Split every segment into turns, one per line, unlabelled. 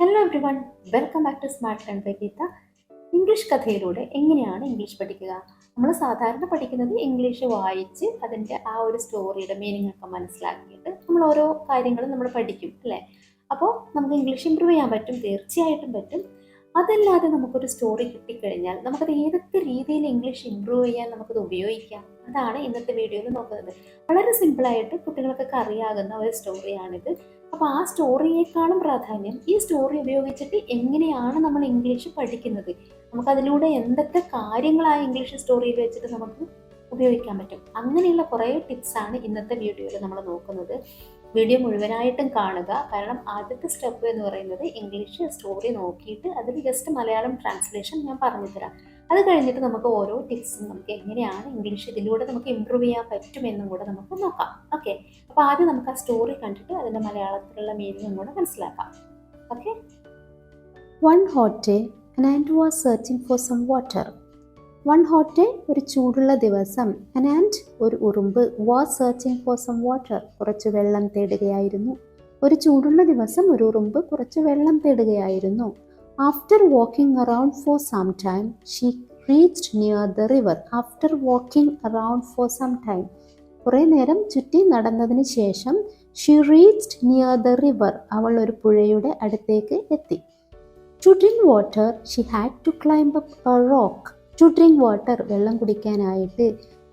Hello everyone welcome back to smart learn by Geetha English കഥയിലൂടെ എങ്ങനെയാണ് English പഠിക്കുക? നമ്മൾ സാധാരണ പഠിക്കുന്നത് ഇംഗ്ലീഷ് വായിച്ച് അതിന്റെ ആ ഒരു സ്റ്റോറിയുടെ മീനിങ് ഒക്കെ മനസ്സിലാക്കിയിട്ട് നമ്മൾ ഓരോ കാര്യങ്ങളും നമ്മൾ പഠിക്കും അല്ലേ? അപ്പോൾ നമുക്ക് ഇംഗ്ലീഷ് ഇമ്പ്രൂവ് ചെയ്യാൻ പറ്റും തീർച്ചയായിട്ടും പറ്റും. അതല്ലാതെ നമുക്കൊരു സ്റ്റോറി കിട്ടിക്കഴിഞ്ഞാൽ നമുക്കത് ഏതൊക്കെ രീതിയിൽ ഇംഗ്ലീഷ് ഇമ്പ്രൂവ് ചെയ്യാൻ നമുക്കത് ഉപയോഗിക്കാം? അതാണ് ഇന്നത്തെ വീഡിയോയിൽ നോക്കുന്നത്. വളരെ സിമ്പിളായിട്ട് കുട്ടികൾക്കൊക്കെ അറിയാകുന്ന ഒരു സ്റ്റോറിയാണിത് അപ്പോൾ ആ സ്റ്റോറിയേക്കാളും പ്രാധാന്യം ഈ സ്റ്റോറി ഉപയോഗിച്ചിട്ട് എങ്ങനെയാണ് നമ്മൾ ഇംഗ്ലീഷ് പഠിക്കുന്നത്? നമുക്കതിലൂടെ എന്തൊക്കെ കാര്യങ്ങളാണ് ഇംഗ്ലീഷ് സ്റ്റോറിയിൽ വെച്ചിട്ട് നമുക്ക് ഉപയോഗിക്കാൻ പറ്റും? അങ്ങനെയുള്ള കുറേ ടിപ്സാണ് ഇന്നത്തെ വീഡിയോയിൽ നമ്മൾ നോക്കുന്നത്. വീഡിയോ മുഴുവനായിട്ടും കാണുക. കാരണം ആദ്യത്തെ സ്റ്റെപ്പ് എന്ന് പറയുന്നത് ഇംഗ്ലീഷ് സ്റ്റോറി നോക്കിയിട്ട് അതിൽ ജസ്റ്റ് മലയാളം ട്രാൻസ്ലേഷൻ ഞാൻ പറഞ്ഞു തരാം അത് കഴിഞ്ഞിട്ട് നമുക്ക് ഓരോ ടിപ്സും നമുക്ക് എങ്ങനെയാണ് ഇംഗ്ലീഷ് ഇതിലൂടെ നമുക്ക് ഇമ്പ്രൂവ് ചെയ്യാൻ പറ്റുമെന്നും കൂടെ നമുക്ക് നോക്കാം. ഓക്കെ അപ്പോൾ ആദ്യം നമുക്ക് ആ സ്റ്റോറി കണ്ടിട്ട് അതിന്റെ മലയാളത്തിലുള്ള മീനിങ്ങും കൂടെ മനസ്സിലാക്കാം. Okay
one hot day, and was searching for some water. One hot day ഒരു ചൂടുള്ള ദിവസം. അനാൻഡ് ഒരു ഉറുമ്പ് was searching for some water കുറച്ച് വെള്ളം തേടുകയായിരുന്നു. ഒരു ചൂടുള്ള ദിവസം ഒരു ഉറുമ്പ് കുറച്ച് വെള്ളം തേടുകയായിരുന്നു. After walking around for some time she reached near the river after walking around for some time കുറേ നേരം ചുറ്റി നടന്നതിന് ശേഷം she reached near the river അവൾ ഒരു പുഴയുടെ അടുത്തേക്ക് എത്തി. To drink water she had to climb up a rock to drink water വെള്ളം കുടിക്കാനായിട്ട്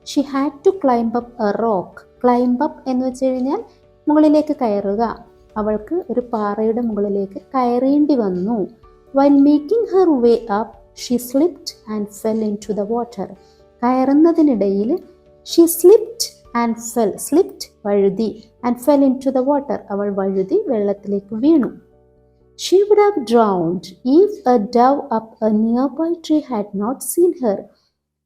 she had to climb up a rock climb up എന്ന് വെച്ച് കഴിഞ്ഞാൽ മുകളിലേക്ക് കയറുക. അവൾക്ക് ഒരു പാറയുടെ മുകളിലേക്ക് കയറേണ്ടി വന്നു. While making her way up she slipped and fell into the water കയറുന്നതിനിടയിൽ she slipped and fell slipped വഴുതി and fell into the water അവൾ വഴുതി വെള്ളത്തിലേക്ക് വീണു. She would have drowned if a dove up a nearby tree had not seen her.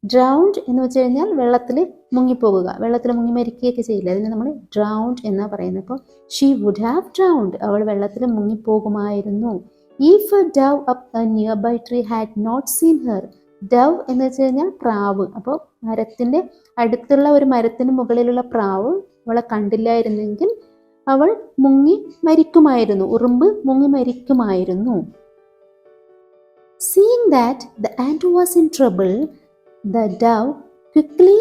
Drowned എന്ന് വെച്ച് കഴിഞ്ഞാൽ വെള്ളത്തിൽ മുങ്ങിപ്പോകുക. വെള്ളത്തിൽ മുങ്ങി മരിക്കുകയൊക്കെ ചെയ്യില്ല. അതിന് നമ്മൾ ഡ്രൗണ്ട് എന്നാണ് പറയുന്നത്. അപ്പോൾ ഷീ വുഡ് ഹാവ് ഡ്രൗണ്ട് അവൾ വെള്ളത്തിൽ മുങ്ങിപ്പോകുമായിരുന്നു. If a dove up a nearby tree had not seen her dove എന്ന് വെച്ച് കഴിഞ്ഞാൽ പ്രാവ്. അപ്പോൾ മരത്തിന്റെ അടുത്തുള്ള ഒരു മരത്തിന് മുകളിലുള്ള പ്രാവ് അവളെ കണ്ടില്ലായിരുന്നെങ്കിൽ അവൾ മുങ്ങി മരിക്കുമായിരുന്നു ഉറുമ്പ് മുങ്ങി മരിക്കുമായിരുന്നു. Seeing that the ant was in trouble the dove quickly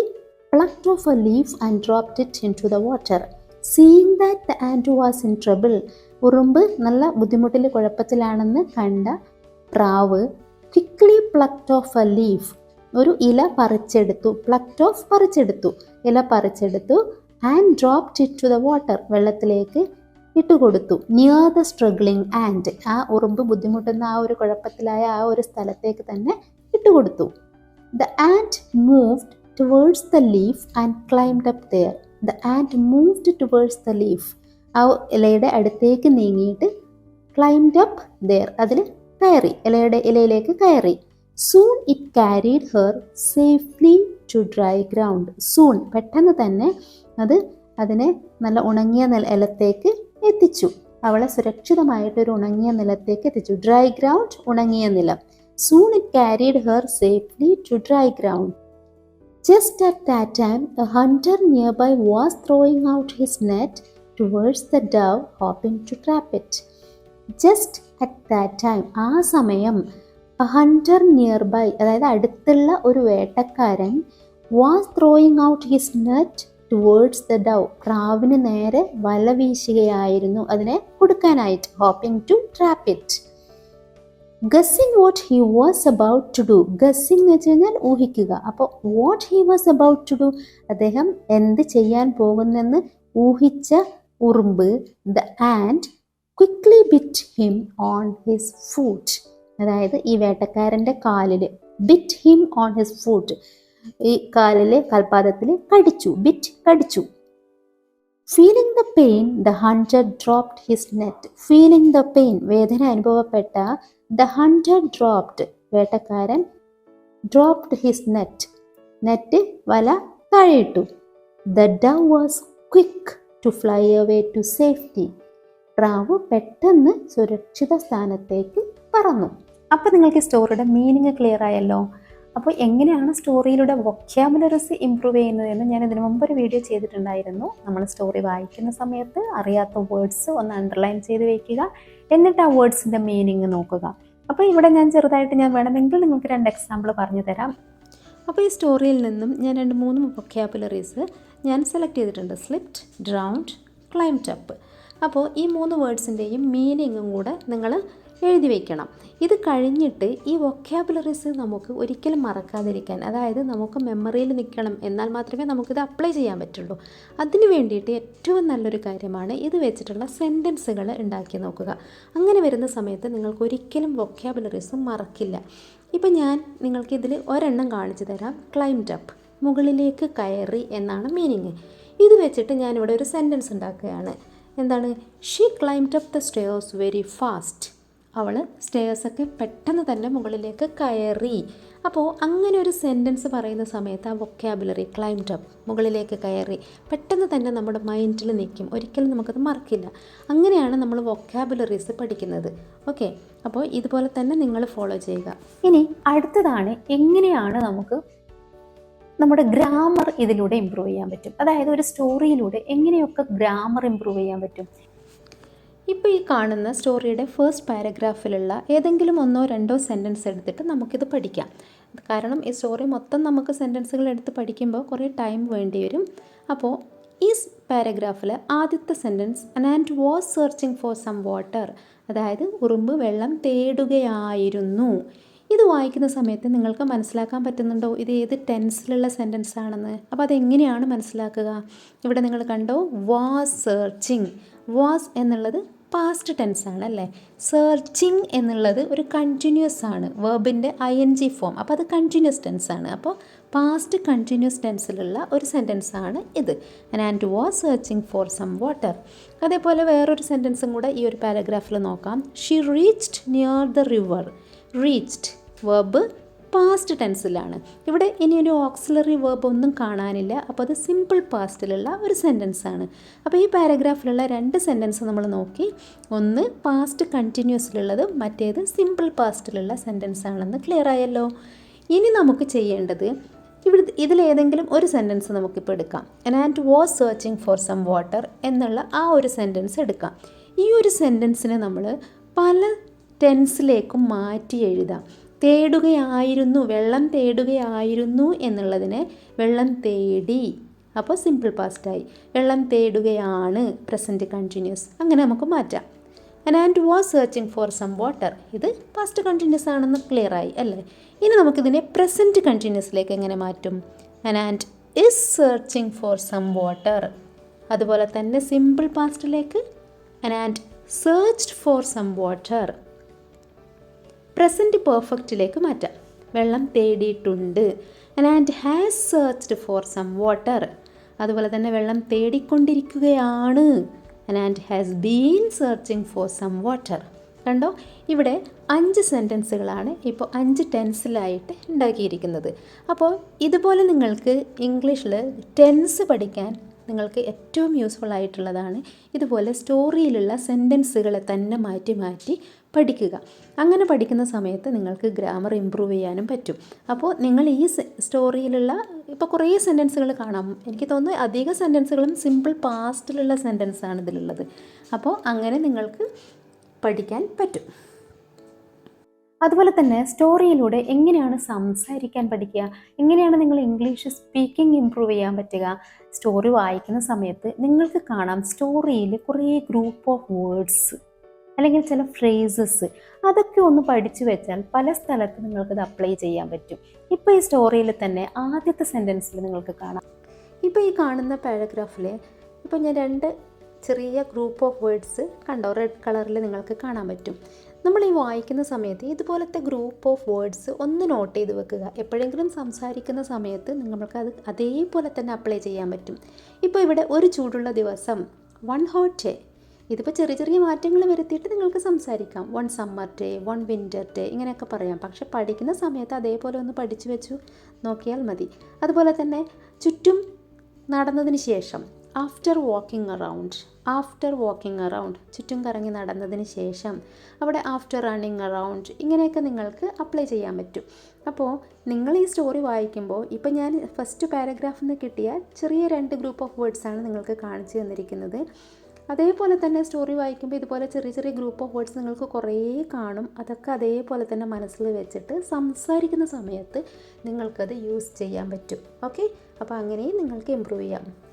plucked off a leaf and it into the water seeing that the ant was in trouble ഉറുമ്പ് നല്ല ബുദ്ധിമുട്ടിൽ കുഴപ്പത്തിലാണെന്ന് കണ്ട പ്രാവ് quickly plucked off a leaf ഒരു ഇല പറിച്ചെടുത്തു plucked off പറിച്ചെടുത്തു ഇല പറിച്ചെടുത്തു and dropped it to the water വെള്ളത്തിലേക്ക് ഇട്ടുകൊടുത്തു നിയർ ദ സ്ട്രഗ്ലിംഗ് ആൻഡ് ആ ഉറുമ്പ് ബുദ്ധിമുട്ടുന്ന ആ ഒരു കുഴപ്പത്തിലായ ആ ഒരു സ്ഥലത്തേക്ക് തന്നെ ഇട്ടുകൊടുത്തു the ant moved towards the leaf and climbed up there the ant moved towards the leaf ആ ഇലയുടെ അടുത്തേക്ക് നീങ്ങിയിട്ട് ക്ലൈംഡ് അപ്പ് ദെയർ അതിൽ കയറി. ഇലയുടെ ഇലയിലേക്ക് കയറി. Soon it carried her safely to dry ground soon പെട്ടെന്ന് തന്നെ അത് അതിനെ നല്ല ഉണങ്ങിയ നിലത്തേക്ക് എത്തിച്ചു. അവളെ സുരക്ഷിതമായിട്ടൊരു ഉണങ്ങിയ നിലത്തേക്ക് എത്തിച്ചു. ഡ്രൈ ഗ്രൗണ്ട് ഉണങ്ങിയ നിലം. Soon it carried her safely to dry ground just at that time a hunter nearby was throwing out his net towards the dove hoping to trap it just at that time ആ സമയം hunter nearby അതായത് അടുത്തുള്ള ഒരു വേട്ടക്കാരൻ was throwing out his net towards the dove പ്രാവിന് നേരെ വല വീശുകയായിരുന്നു. അതിനെ കൊടുക്കാനായിട്ട് hoping to trap it guessing what he was about to do guessing എന്ന് വെച്ച് കഴിഞ്ഞാൽ ഊഹിക്കുക. അപ്പോൾ what he was about to do അദ്ദേഹം എന്ത് ചെയ്യാൻ പോകുന്നെന്ന് ഊഹിച്ച ഉറുമ്പ് the ant quickly bit him on his foot അതായത് ഈ വേട്ടക്കാരന്റെ കാലിൽ bit him on his foot ഈ കാലിലെ കാൽപാദത്തിൽ കടിച്ചു ബിറ്റ് കടിച്ചു. Feeling the pain the hunter dropped his net feeling the pain വേദന അനുഭവപ്പെട്ട ദ ഹൺഡ്രഡ് ഡ്രോപ്ഡ് വേട്ടക്കാരൻ ഡ്രോപ്ഡ് ഹിസ് നെറ്റ് നെറ്റ് വല താഴെയിട്ടു. The dove was quick to fly away to safety പ്രാവ് പെട്ടെന്ന് സുരക്ഷിത സ്ഥാനത്തേക്ക് പറന്നു.
അപ്പോൾ നിങ്ങൾക്ക് സ്റ്റോറിയുടെ മീനിങ് ക്ലിയർ ആയല്ലോ? അപ്പോൾ എങ്ങനെയാണ് സ്റ്റോറിയിലൂടെ വൊക്യാബുലറീസ് ഇമ്പ്രൂവ് ചെയ്യുന്നതെന്ന് ഞാൻ ഇതിനു മുമ്പ് ഒരു വീഡിയോ ചെയ്തിട്ടുണ്ടായിരുന്നു. നമ്മൾ സ്റ്റോറി വായിക്കുന്ന സമയത്ത് അറിയാത്ത വേർഡ്സ് ഒന്ന് അണ്ടർലൈൻ ചെയ്ത് വെക്കുക. എന്നിട്ട് ആ വേർഡ്സിന്റെ മീനിങ് നോക്കുക. അപ്പോൾ ഇവിടെ ഞാൻ ചെറുതായിട്ട് ഞാൻ വേണമെങ്കിൽ നിങ്ങൾക്ക് രണ്ട് എക്സാമ്പിൾ പറഞ്ഞു തരാം.
അപ്പോൾ ഈ സ്റ്റോറിയിൽ നിന്നും ഞാൻ രണ്ട് മൂന്ന് വൊക്കാബുലറീസ് ഞാൻ സെലക്ട് ചെയ്തിട്ടുണ്ട്. സ്ലിപ്റ്റ് ഡ്രൗണ്ട് ക്ലൈംഡ് അപ്പ് അപ്പോൾ ഈ മൂന്ന് വേർഡ്സിന്റെയും മീനിങ്ങും കൂടെ നിങ്ങൾ എഴുതി വയ്ക്കണം ഇത് കഴിഞ്ഞിട്ട് ഈ വൊക്കാബുലറീസ് നമുക്ക് ഒരിക്കലും മറക്കാതിരിക്കാൻ അതായത് നമുക്ക് മെമ്മറിയിൽ നിൽക്കണം എന്നാൽ മാത്രമേ നമുക്കിത് അപ്ലൈ ചെയ്യാൻ പറ്റുള്ളൂ. അതിന് വേണ്ടിയിട്ട് ഏറ്റവും നല്ലൊരു കാര്യമാണ് ഇത് വെച്ചിട്ടുള്ള സെന്റൻസുകൾ ഉണ്ടാക്കി നോക്കുക. അങ്ങനെ വരുന്ന സമയത്ത് നിങ്ങൾക്ക് ഒരിക്കലും വൊക്കാബുലറീസ് മറക്കില്ല. ഇപ്പം ഞാൻ നിങ്ങൾക്ക് ഇതിൽ ഒരെണ്ണം കാണിച്ചു തരാം. ക്ലൈംഡ് അപ്പ് മുകളിലേക്ക് കയറി എന്നാണ് മീനിങ് ഇത് വെച്ചിട്ട് ഞാനിവിടെ ഒരു സെന്റൻസ് ഉണ്ടാക്കുകയാണ്. എന്താണ്? She climbed up the stairs very fast അവൾ സ്റ്റേഴ്സൊക്കെ പെട്ടെന്ന് തന്നെ മുകളിലേക്ക് കയറി. അപ്പോൾ അങ്ങനെ ഒരു സെന്റൻസ് പറയുന്ന സമയത്ത് ആ വൊക്കാബുലറി ക്ലൈംഡ് അപ്പ് മുകളിലേക്ക് കയറി. പെട്ടെന്ന് തന്നെ നമ്മുടെ മൈൻഡിൽ നിൽക്കും ഒരിക്കലും നമുക്കത് മറക്കില്ല. അങ്ങനെയാണ് നമ്മൾ വൊക്കാബുലറീസ് പഠിക്കുന്നത്. ഓക്കെ അപ്പോൾ ഇതുപോലെ തന്നെ നിങ്ങൾ ഫോളോ ചെയ്യുക.
ഇനി അടുത്തതാണ് എങ്ങനെയാണ് നമുക്ക് നമ്മുടെ ഗ്രാമർ ഇതിലൂടെ ഇമ്പ്രൂവ് ചെയ്യാൻ പറ്റും. അതായത് ഒരു സ്റ്റോറിയിലൂടെ എങ്ങനെയൊക്കെ ഗ്രാമർ ഇമ്പ്രൂവ് ചെയ്യാൻ പറ്റും?
ഇപ്പോൾ ഈ കാണുന്ന സ്റ്റോറിയുടെ ഫസ്റ്റ് പാരഗ്രാഫിലുള്ള ഏതെങ്കിലും ഒന്നോ രണ്ടോ സെന്റൻസ് എടുത്തിട്ട് നമുക്കിത് പഠിക്കാം. കാരണം ഈ സ്റ്റോറി മൊത്തം നമുക്ക് സെന്റൻസുകൾ എടുത്ത് പഠിക്കുമ്പോൾ കുറേ ടൈം വേണ്ടി വരും. അപ്പോൾ ഈ പാരഗ്രാഫിൽ ആദ്യത്തെ sentence ant was searching for some water അതായത് ഉറുമ്പ് വെള്ളം തേടുകയായിരുന്നു. ഇത് വായിക്കുന്ന സമയത്ത് നിങ്ങൾക്ക് മനസ്സിലാക്കാൻ പറ്റുന്നുണ്ടോ? ഇത് ഏത് ടെൻസിലുള്ള സെന്റൻസ് ആണെന്ന്? അപ്പോൾ അതെങ്ങനെയാണ് മനസ്സിലാക്കുക? ഇവിടെ നിങ്ങൾ കണ്ടോ വാസ് സെർച്ചിങ് വാസ് എന്നുള്ളത് പാസ്റ്റ് ടെൻസ് ആണ് അല്ലേ? സെർച്ചിങ് എന്നുള്ളത് ഒരു കണ്ടിന്യൂസ് ആണ്. വേർബിന്റെ ഐ എൻ ജി ഫോം അപ്പോൾ അത് കണ്ടിന്യൂസ് ടെൻസ് ആണ്. അപ്പോൾ പാസ്റ്റ് കണ്ടിന്യൂസ് ടെൻസിലുള്ള ഒരു സെന്റൻസ് ആണ് ഇത്. Ant was searching for some water അതേപോലെ വേറൊരു സെന്റൻസും കൂടെ ഈ ഒരു പാരഗ്രാഫിൽ നോക്കാം. She reached near the river reached verb past ടെൻസിലാണ് ഇവിടെ ഇനി ഒരു ഓക്സിലറി വേർബ് ഒന്നും കാണാനില്ല. അപ്പോൾ അത് സിമ്പിൾ പാസ്റ്റിലുള്ള ഒരു സെന്റൻസ് ആണ്. അപ്പോൾ ഈ പാരഗ്രാഫിലുള്ള രണ്ട് സെന്റൻസ് നമ്മൾ നോക്കി. ഒന്ന് പാസ്റ്റ് കണ്ടിന്യൂസിലുള്ളത് മറ്റേത് സിമ്പിൾ പാസ്റ്റിലുള്ള സെന്റൻസ് ആണെന്ന് ക്ലിയർ ആയല്ലോ. ഇനി നമുക്ക് ചെയ്യേണ്ടത് ഇവിടെ ഇതിലേതെങ്കിലും ഒരു സെന്റൻസ് നമുക്കിപ്പോൾ എടുക്കാം. Ant was searching for some water എന്നുള്ള ആ ഒരു സെന്റൻസ് എടുക്കാം. ഈ ഒരു സെന്റൻസിനെ നമ്മൾ പല ടെൻസിലേക്കും മാറ്റി എഴുതാം. തേടുകയായിരുന്നു വെള്ളം തേടുകയായിരുന്നു എന്നുള്ളതിന് വെള്ളം തേടി. അപ്പോൾ സിമ്പിൾ പാസ്റ്റായി വെള്ളം തേടുകയാണ്. പ്രസന്റ് കണ്ടിന്യൂസ് അങ്ങനെ നമുക്ക് മാറ്റാം. And was searching for some water ഇത് പാസ്റ്റ് കണ്ടിന്യൂസ് ആണെന്ന് ക്ലിയർ ആയി അല്ലേ? ഇനി നമുക്കിതിനെ പ്രസന്റ് കണ്ടിന്യൂസിലേക്ക് എങ്ങനെ മാറ്റും? And is searching for some water അതുപോലെ തന്നെ simple പാസ്റ്റിലേക്ക് and searched for some water present പെർഫെക്റ്റിലേക്ക് മാറ്റാം. വെള്ളം തേടിയിട്ടുണ്ട്. And has searched for some water അതുപോലെ തന്നെ വെള്ളം തേടിക്കൊണ്ടിരിക്കുകയാണ്. And has been searching for some water കണ്ടോ? ഇവിടെ അഞ്ച് സെന്റൻസുകളാണ് ഇപ്പോൾ അഞ്ച് ടെൻസിലായിട്ട് ഉണ്ടാക്കിയിരിക്കുന്നത്. അപ്പോൾ ഇതുപോലെ നിങ്ങൾക്ക് ഇംഗ്ലീഷിൽ ടെൻസ് പഠിക്കാൻ നിങ്ങൾക്ക് ഏറ്റവും യൂസ്ഫുൾ ആയിട്ടുള്ളതാണ്. ഇതുപോലെ സ്റ്റോറിയിലുള്ള സെന്റൻസുകളെ തന്നെ മാറ്റി മാറ്റി പഠിക്കുക. അങ്ങനെ പഠിക്കുന്ന സമയത്ത് നിങ്ങൾക്ക് ഗ്രാമർ ഇമ്പ്രൂവ് ചെയ്യാനും പറ്റും. അപ്പോൾ നിങ്ങൾ ഈ സ്റ്റോറിയിലുള്ള ഇപ്പോൾ കുറേ സെന്റൻസുകൾ കാണാം. എനിക്ക് തോന്നുന്നു അധിക സെന്റൻസുകളും സിമ്പിൾ പാസ്റ്റിലുള്ള സെന്റൻസാണ് ഇതിലുള്ളത്. അപ്പോൾ അങ്ങനെ നിങ്ങൾക്ക് പഠിക്കാൻ പറ്റും.
അതുപോലെ തന്നെ സ്റ്റോറിയിലൂടെ എങ്ങനെയാണ് സംസാരിക്കാൻ പഠിക്കുക? എങ്ങനെയാണ് നിങ്ങൾ ഇംഗ്ലീഷ് സ്പീക്കിംഗ് ഇമ്പ്രൂവ് ചെയ്യാൻ പറ്റുക? സ്റ്റോറി വായിക്കുന്ന സമയത്ത് നിങ്ങൾക്ക് കാണാം സ്റ്റോറിയിൽ കുറേ ഗ്രൂപ്പ് ഓഫ് വേർഡ്സ് അല്ലെങ്കിൽ ചില ഫ്രേസസ് അതൊക്കെ ഒന്ന് പഠിച്ചു വെച്ചാൽ പല സ്ഥലത്ത് നിങ്ങൾക്കത് അപ്ലൈ ചെയ്യാൻ പറ്റും. ഇപ്പോൾ ഈ സ്റ്റോറിയിൽ തന്നെ ആദ്യത്തെ സെന്റൻസിൽ നിങ്ങൾക്ക് കാണാം.
ഇപ്പോൾ ഈ കാണുന്ന പാരഗ്രാഫിൽ ഇപ്പോൾ ഞാൻ രണ്ട് ചെറിയ ഗ്രൂപ്പ് ഓഫ് വേർഡ്സ് കണ്ടോ? റെഡ് കളറിൽ നിങ്ങൾക്ക് കാണാൻ പറ്റും. നമ്മൾ ഈ വായിക്കുന്ന സമയത്ത് ഇതുപോലത്തെ ഗ്രൂപ്പ് ഓഫ് വേർഡ്സ് ഒന്ന് നോട്ട് ചെയ്ത് വെക്കുക. എപ്പോഴെങ്കിലും സംസാരിക്കുന്ന സമയത്ത് നിങ്ങൾക്ക് അത് അതേപോലെ തന്നെ അപ്ലൈ ചെയ്യാൻ പറ്റും. ഇപ്പോൾ ഇവിടെ ഒരു ചൂടുള്ള ദിവസം വൺ ഹോട്ട് ഡേ ഇതിപ്പോൾ ചെറിയ ചെറിയ മാറ്റങ്ങൾ വരുത്തിയിട്ട് നിങ്ങൾക്ക് സംസാരിക്കാം. One summer day one winter day ഇങ്ങനെയൊക്കെ പറയാം. പക്ഷെ പഠിക്കുന്ന സമയത്ത് അതേപോലെ ഒന്ന് പഠിച്ചു വെച്ചു നോക്കിയാൽ മതി. അതുപോലെ തന്നെ ചുറ്റും നടന്നതിന് ശേഷം after walking around after walking around ചുറ്റും കറങ്ങി നടന്നതിന് ശേഷം അവിടെ ആഫ്റ്റർ റണ്ണിങ് അറൗണ്ട് ഇങ്ങനെയൊക്കെ നിങ്ങൾക്ക് അപ്ലൈ ചെയ്യാൻ പറ്റും. അപ്പോൾ നിങ്ങൾ ഈ സ്റ്റോറി വായിക്കുമ്പോൾ ഇപ്പം ഞാൻ ഫസ്റ്റ് പാരഗ്രാഫിൽ നിന്ന് കിട്ടിയ ചെറിയ രണ്ട് ഗ്രൂപ്പ് ഓഫ് വേർഡ്സാണ് നിങ്ങൾക്ക് കാണിച്ചു തന്നിരിക്കുന്നത്. അതേപോലെ തന്നെ സ്റ്റോറി വായിക്കുമ്പോൾ ഇതുപോലെ ചെറിയ ചെറിയ ഗ്രൂപ്പ് ഓഫ് വേർഡ്സ് നിങ്ങൾക്ക് കുറേ കാണും. അതൊക്കെ അതേപോലെ തന്നെ മനസ്സിൽ വെച്ചിട്ട് സംസാരിക്കുന്ന സമയത്ത് നിങ്ങൾക്കത് യൂസ് ചെയ്യാൻ പറ്റും. ഓക്കെ അപ്പോൾ അങ്ങനെയും നിങ്ങൾക്ക് ഇമ്പ്രൂവ് ചെയ്യാം.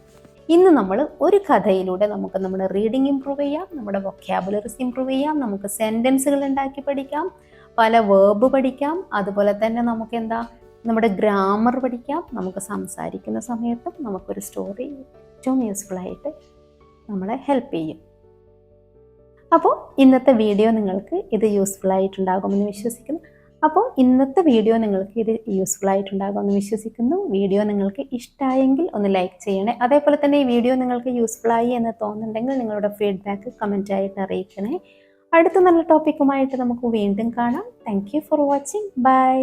ഇന്ന് നമ്മൾ ഒരു കഥയിലൂടെ നമുക്ക് നമ്മുടെ റീഡിംഗ് ഇമ്പ്രൂവ് ചെയ്യാം നമ്മുടെ വൊക്കാബുലറീസ് ഇമ്പ്രൂവ് ചെയ്യാം നമുക്ക് സെന്റൻസുകൾ ഉണ്ടാക്കി പഠിക്കാം പല വേർബ് പഠിക്കാം അതുപോലെ തന്നെ നമുക്ക് എന്താ നമ്മുടെ ഗ്രാമർ പഠിക്കാം. നമുക്ക് സംസാരിക്കുന്ന സമയത്തും നമുക്കൊരു സ്റ്റോറി ഏറ്റവും യൂസ്ഫുൾ ആയിട്ട് നമ്മളെ ഹെൽപ്പ് ചെയ്യും. അപ്പോൾ ഇന്നത്തെ വീഡിയോ നിങ്ങൾക്ക് ഇത് യൂസ്ഫുൾ ആയിട്ടുണ്ടാകുമെന്ന് വിശ്വസിക്കുന്നു. അപ്പോൾ ഇന്നത്തെ വീഡിയോ നിങ്ങൾക്ക് ഇത് യൂസ്ഫുൾ ആയിട്ടുണ്ടാകുമെന്ന് വിശ്വസിക്കുന്നു. വീഡിയോ നിങ്ങൾക്ക് ഇഷ്ടമായെങ്കിൽ ഒന്ന് ലൈക്ക് ചെയ്യണേ. അതേപോലെ തന്നെ ഈ വീഡിയോ നിങ്ങൾക്ക് യൂസ്ഫുൾ ആയി എന്ന് തോന്നുന്നുണ്ടെങ്കിൽ നിങ്ങളുടെ ഫീഡ്ബാക്ക് കമന്റ് ആയിട്ട് അറിയിക്കണേ. അടുത്ത നല്ല ടോപ്പിക്കുമായിട്ട് നമുക്ക് വീണ്ടും കാണാം. Thank for watching bye